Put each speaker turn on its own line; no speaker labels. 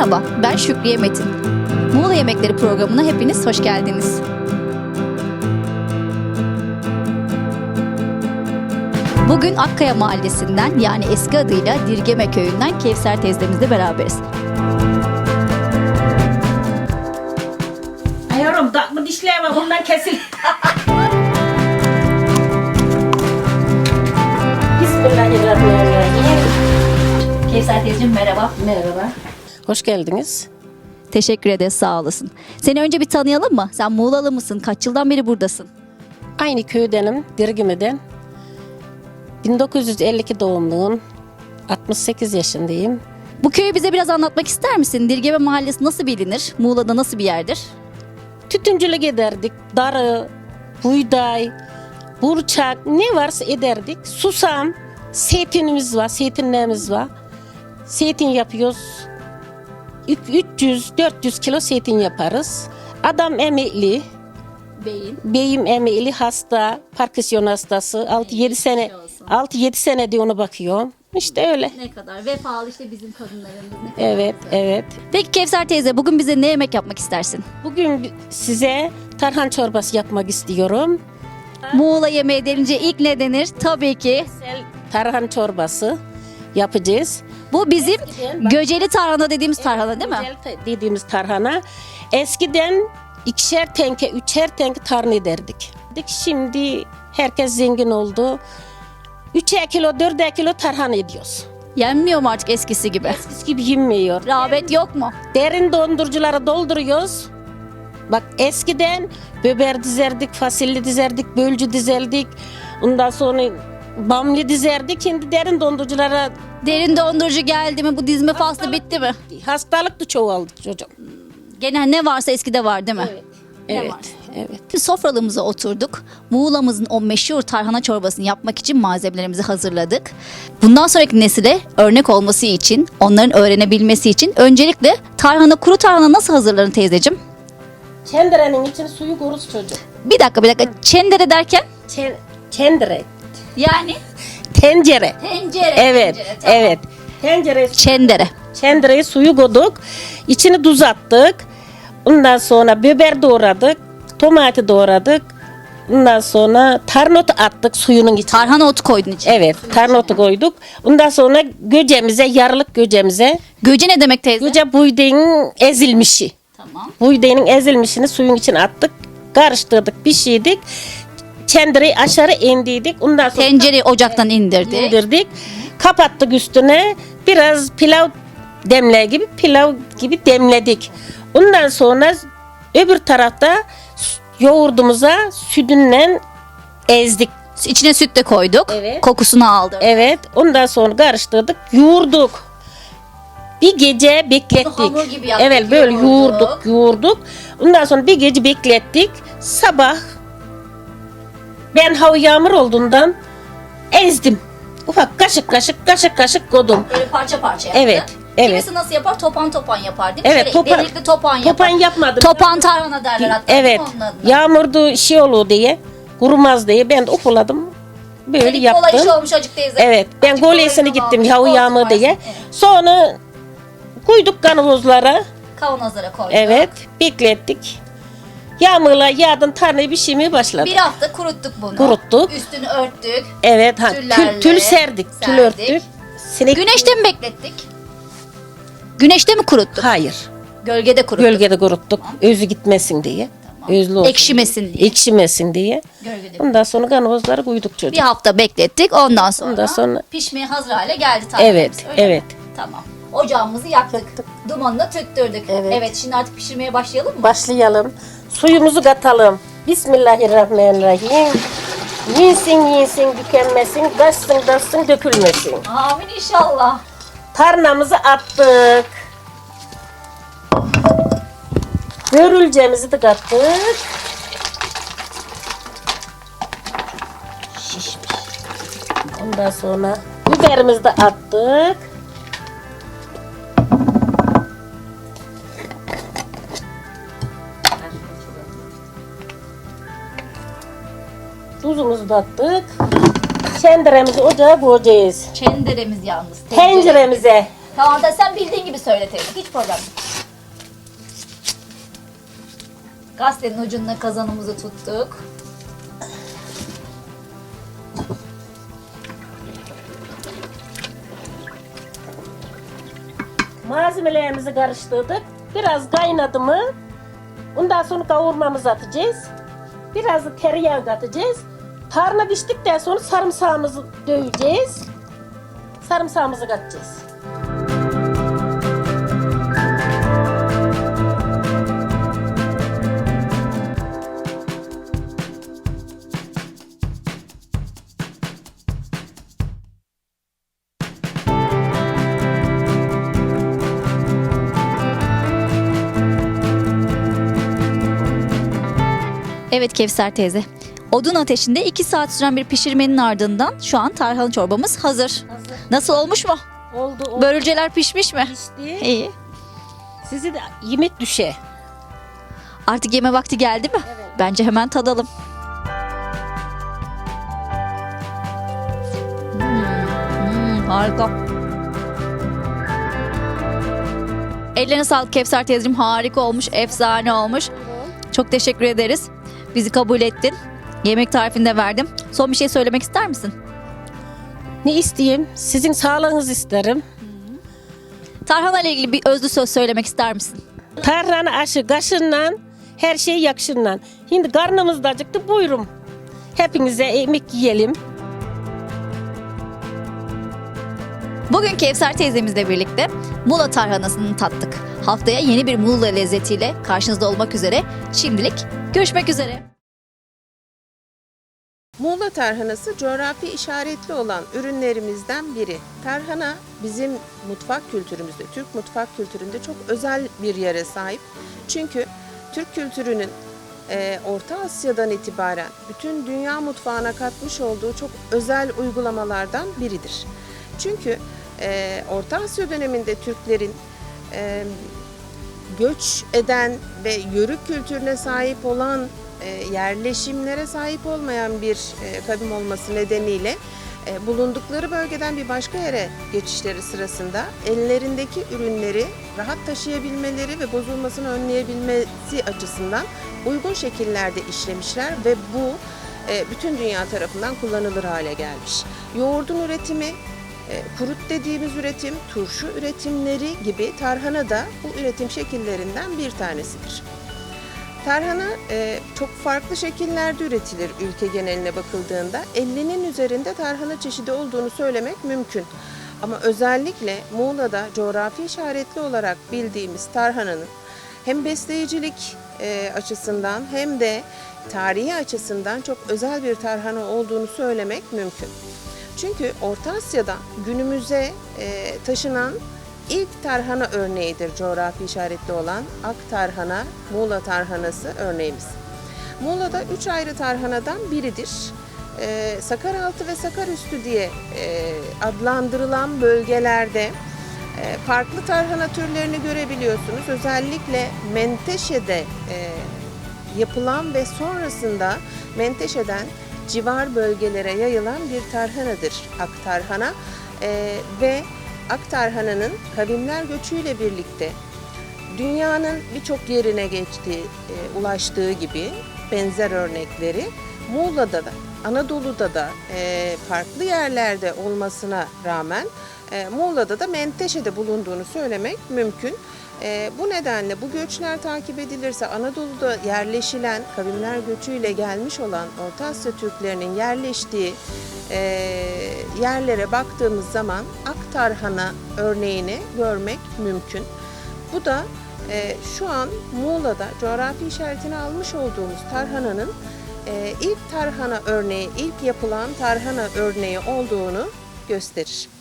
Merhaba, ben Şükriye Metin. Muğla Yemekleri programına hepiniz hoş geldiniz. Bugün Akkaya Mahallesi'nden yani eski adıyla Dirgeme Köyü'nden Kevser teyzemizle beraberiz.
Ay yavrum takma dişler var bundan kesil. Bismillahirrahmanirrahim.
Kevser teyzeciğim merhaba.
Merhaba. Hoş geldiniz.
Teşekkür ederiz, sağ olasın. Seni önce bir tanıyalım mı? Sen Muğlalı mısın? Kaç yıldan beri buradasın?
Aynı köydenim, Dirgimi'den. 1952 doğumluyum. 68 yaşındayım.
Bu köyü bize biraz anlatmak ister misin? Dirgeme Mahallesi nasıl bilinir? Muğla'da nasıl bir yerdir?
Tütüncülük ederdik. Darı, buğday, burçak ne varsa ederdik. Susam, zeytinimiz var, zeytinlerimiz var. Zeytin yapıyoruz. 300-400 kilo zeytin yaparız. Adam emekli,
Beyin.
beyim emekli hasta, Parkinson hastası. 6-7 sene
geçmiş olsun.
6-7 senedir ona bakıyorum. İşte öyle.
Ne kadar vefalı işte bizim kadınlarımız. Ne kadar
Evet, evet.
Peki Kevser teyze bugün bize ne yemek yapmak istersin?
Bugün size tarhan çorbası yapmak istiyorum.
Muğla yemeği denince ilk ne denir? Tabii ki
Güzel tarhan çorbası yapacağız.
Bu bizim göceli tarhana dediğimiz tarhana değil mi?
Güzel dediğimiz tarhana. Eskiden ikişer tenke, üçer tenke tarhana ederdik. Şimdi herkes zengin oldu. Üçer kilo, dörder kilo tarhana ediyoruz.
Yenmiyor mu artık eskisi gibi?
Eskisi gibi yenmiyor.
Rağbet yok mu?
Derin donduruculara dolduruyoruz. Bak eskiden böber dizerdik, fasulye dizerdik, bölcü dizerdik. Ondan sonra bamlı dizerdik. Şimdi derin donduruculara
Derin dondurucu geldi mi? Bu dizme faslı bitti mi?
hastalık da çoğaldı çocuğum.
Genel ne varsa eskide var değil mi? Ne
Evet,
var?
evet.
Sofralığımıza oturduk. Muğla'mızın o meşhur tarhana çorbasını yapmak için malzemelerimizi hazırladık. Bundan sonraki nesile örnek olması için, onların öğrenebilmesi için öncelikle tarhana, kuru tarhana nasıl hazırlanır teyzeciğim?
Çenderenin için suyu kuruz çocuğum.
Bir dakika bir dakika. Çendere derken?
Çen, çendere.
Yani?
Tencere.
Tencere.
Evet, evet. Tencere,
Çendere.
çendereye suyu koyduk. İçini tuz attık. Ondan sonra biber doğradık. Tomati doğradık. Ondan sonra tarnot attık suyunun içine.
Tarhana otu koydun içine.
Evet, tarnotu koyduk. Ondan sonra göcemize, yarılık göcemize,
Göce ne demek teyze?
göce buğdayın ezilmişi.
Tamam.
Buğdayın ezilmişini suyun içine attık. Karıştırdık, pişirdik. Çendereyi aşağı indiydik. Ondan sonra
Tencereyi ocaktan indirdi.
indirdik. Kapattık üstüne. Biraz pilav demle gibi pilav gibi demledik. Ondan sonra öbür tarafta yoğurdumuza sütünle ezdik.
İçine süt de koyduk.
Evet.
Kokusunu aldı.
Evet. Ondan sonra karıştırdık. Yoğurduk. Bir gece beklettik.
hamur gibi yaptık,
Evet böyle
yoğurduk.
yoğurduk, yoğurduk. Ondan sonra bir gece beklettik. Sabah ben hava yağmur olduğundan ezdim. Ufak kaşık kaşık kaşık kaşık koydum.
Böyle parça parça yaptı.
Evet, evet.
Kimisi nasıl yapar? Topan topan yapar değil mi?
Evet,
Şöyle
topan-
delikli topan yapar.
Topan yapmadım.
Topan tarhana derler hatta.
Evet. Yağmurdu şey olur diye, kurumaz diye ben de ufaladım. Böyle
Senin
yaptım.
kolay iş olmuş acık teyze.
Evet. Ben
kolayını
gittim
Olsun,
yağmur diye.
Evet.
Sonra koyduk kavanozlara.
Kavanozlara koyduk.
Evet. Beklettik. Yağmurla yağdan tarlayı pişirmeye başladı.
Bir hafta kuruttuk bunu.
Kuruttuk.
Üstünü örttük.
Evet. Ha, tül, tül serdik. Tül
serdik.
örttük. Sinek...
Güneşte mi beklettik? Güneşte mi kuruttuk?
Hayır.
Gölgede kuruttuk.
Gölgede kuruttuk. Özü gitmesin diye. Özlü olsun.
Ekşimesin diye.
Ekşimesin diye.
Gölgede
Ondan sonra kavanozlara koyduk
Bir
çocuk.
hafta beklettik. Ondan sonra,
Ondan sonra-
pişmeye hazır hale geldi tarhanamız.
Evet.
öyle mi?
Evet.
Tamam. Ocağımızı yaktık. Dumanını tüttürdük.
Evet.
şimdi artık pişirmeye başlayalım mı?
Başlayalım. Suyumuzu katalım. Bismillahirrahmanirrahim. Yinsin yinsin tükenmesin, taşsın taşsın dökülmesin.
Amin inşallah.
Tarnamızı attık. Börülcemizi de kattık. Şişmiş. Ondan sonra biberimizi de attık. Tuzumuzu da attık. Çenderemizi ocağa koyacağız.
Çenderemiz yalnız.
Tenceremize.
Tamam da sen bildiğin gibi söyle teyze. Hiç problem yok. Gazetenin ucunda kazanımızı tuttuk.
Malzemelerimizi karıştırdık. Biraz kaynadı mı ondan sonra kavurmamızı atacağız. Biraz da tereyağı katacağız. Tarhana piştikten sonra sarımsağımızı döveceğiz. Sarımsağımızı katacağız.
Evet Kevser teyze. Odun ateşinde 2 saat süren bir pişirmenin ardından şu an tarhana çorbamız hazır.
Hazır.
Nasıl olmuş mu?
Oldu. oldu.
Börülceler pişmiş mi?
Pişti.
İyi.
Sizi de yemek düşe.
Artık yeme vakti geldi mi?
Evet.
Bence hemen tadalım. Hmm, hmm, harika. Ellerine sağlık Kevser teyzeciğim. Harika olmuş, efsane olmuş. Çok teşekkür ederiz. Bizi kabul ettin. Yemek tarifini de verdim. Son bir şey söylemek ister misin?
Ne isteyeyim? Sizin sağlığınızı isterim.
Tarhana ile ilgili bir özlü söz söylemek ister misin?
Tarhana aşı kaşınla, her şey yakışınla. Şimdi karnımız da acıktı buyurun. Hepinize yemek yiyelim.
Bugün Kevser teyzemizle birlikte Muğla tarhanasını tattık. Haftaya yeni bir Muğla lezzetiyle karşınızda olmak üzere. Şimdilik görüşmek üzere.
Muğla tarhanası coğrafi işaretli olan ürünlerimizden biri. Tarhana bizim mutfak kültürümüzde, Türk mutfak kültüründe çok özel bir yere sahip. Çünkü Türk kültürünün e, Orta Asya'dan itibaren bütün dünya mutfağına katmış olduğu çok özel uygulamalardan biridir. Çünkü e, Orta Asya döneminde Türklerin e, göç eden ve yörük kültürüne sahip olan yerleşimlere sahip olmayan bir e, kavim olması nedeniyle e, bulundukları bölgeden bir başka yere geçişleri sırasında ellerindeki ürünleri rahat taşıyabilmeleri ve bozulmasını önleyebilmesi açısından uygun şekillerde işlemişler ve bu e, bütün dünya tarafından kullanılır hale gelmiş. Yoğurdun üretimi, e, kurut dediğimiz üretim, turşu üretimleri gibi tarhana da bu üretim şekillerinden bir tanesidir. Tarhana e, çok farklı şekillerde üretilir ülke geneline bakıldığında. 50'nin üzerinde tarhana çeşidi olduğunu söylemek mümkün. Ama özellikle Muğla'da coğrafi işaretli olarak bildiğimiz tarhananın hem besleyicilik e, açısından hem de tarihi açısından çok özel bir tarhana olduğunu söylemek mümkün. Çünkü Orta Asya'dan günümüze e, taşınan ilk tarhana örneğidir coğrafi işaretli olan ak tarhana, Muğla tarhanası örneğimiz. Muğla'da üç ayrı tarhanadan biridir. E, Sakaraltı ve Sakarüstü diye e, adlandırılan bölgelerde e, farklı tarhana türlerini görebiliyorsunuz. Özellikle Menteşe'de e, yapılan ve sonrasında Menteşe'den civar bölgelere yayılan bir tarhanadır ak tarhana E, ve ak tarhananın kavimler göçüyle birlikte dünyanın birçok yerine geçtiği, e, ulaştığı gibi benzer örnekleri Muğla'da da, Anadolu'da da e, farklı yerlerde olmasına rağmen e, Muğla'da da Menteşe'de bulunduğunu söylemek mümkün. E, bu nedenle bu göçler takip edilirse Anadolu'da yerleşilen kavimler göçüyle gelmiş olan Orta Asya Türklerinin yerleştiği e, yerlere baktığımız zaman Aktarhana örneğini görmek mümkün. Bu da e, şu an Muğla'da coğrafi işaretini almış olduğumuz tarhananın e, ilk tarhana örneği, ilk yapılan tarhana örneği olduğunu gösterir.